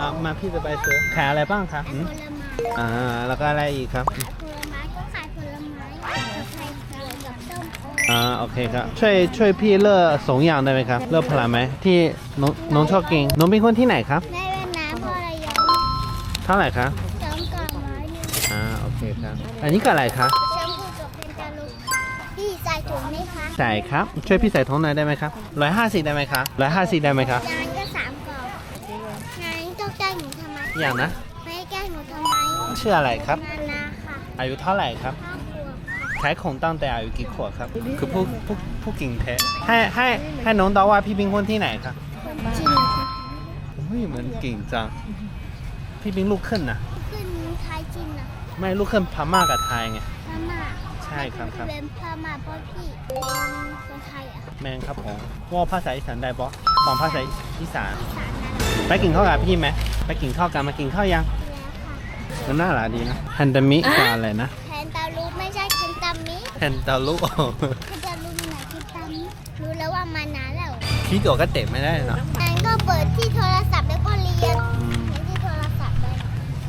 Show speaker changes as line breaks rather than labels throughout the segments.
อะมาพี่จะไปซื้อขายอะไรบ้างครับ
ผ
อืม
ลไม้
อ่า แล้วก็อะไรอีกครับ
ขายผลไม้ก็ขายผลไม้กับไข่ไก่กับส้มโอ
อ่า โอเคครับ ช่วยช่วยพี่เลือกสองอย่างได้ไหมครับ เลือกผลไม้ที่น้องน้องชอบกิน น้องเป็นคนที่ไหนครับ
แม่เป็นน้ำพอระยอง
เท่าไหร่ครับ
สองกล่องร้อยหนึ่ง
อ่า โอเคครับ อันนี้ก็อะไรครับ
แชมพูกับเป็นตาลุกพี่ใส่ถุงไหมคะ
ใส่ครับ ช่วยพี่ใส่ท้องหน่อยได้ไหมครับร้อยห้าสิบได้ไหมครับร้อยห้าสิบได้ไหมครับ
ง
อย่างนะ
ไม่ให้แกล้งหนูทำไม
ชื่ออะไรครับ
นานาค่ะ
อายุเท่าไหร่ครับ
ห้าขวบ
ขายของตั้งแต่อายุกี่ขวบครับ คือผู้ผู้ผู้กิ่งแท้ให้ให้ให้น้องตอบว่าพี่เป็นคนที่ไหนครับ
จริงเหรอคะ
เฮ้ยเหมือนเก่งจัง พี่เป็นลูกครึ่งนะ
ขึ้นไทยจริงนะ
ไม่ลูกครึ่งพม่ากับไทยไง
พม่า
ใช่ครับครับ
เป็นพม่าเพราะพี่เป็นคนไทยอะ
แมงครับผมว่าภาษาอีสานได้ปะฟังภาษาอีสาน
สารนั้น
ไปกินข้าวกับพี่ไหมไปกินข้าวกันมากินข้าวยัง
แล้วค่ะ
มันน่ารักดีนะฮันดามิกับอะไรนะ
แทนตาลูไม่ใช่เคนตามิ
แฮนตาลุ
เคนตาลูไหนเคนตามิรู้แล้วว่ามานานแล้ว
พี่ตัวก็เตะไม่ได้เนอะ
งั้นก็เปิดที่โทรศัพท์แล้วก็เรียน
อืม
ในที่โทรศัพท์เลย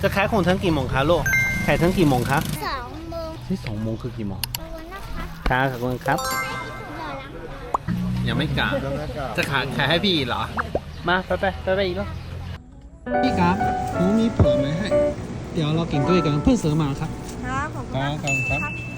จะขายของทั้งกี่โมงคะลูกขายทั้งกี่โมงครับ
สองโมง
ที่สองโมงคือกี่โมง
ขอบคุณนะคะ
ครับขอบคุณครับ
รอรับ
ยังไม่กลับจะขายขายให้พี่อีกเหรอ มาไปไปไปไปอีกแล้วพี่ครับหนูมีผลไม้ให้ เดี๋ยวเรากินด้วยกันเพื่อเสริมมาครับ
ครับผม
ครับ ครับ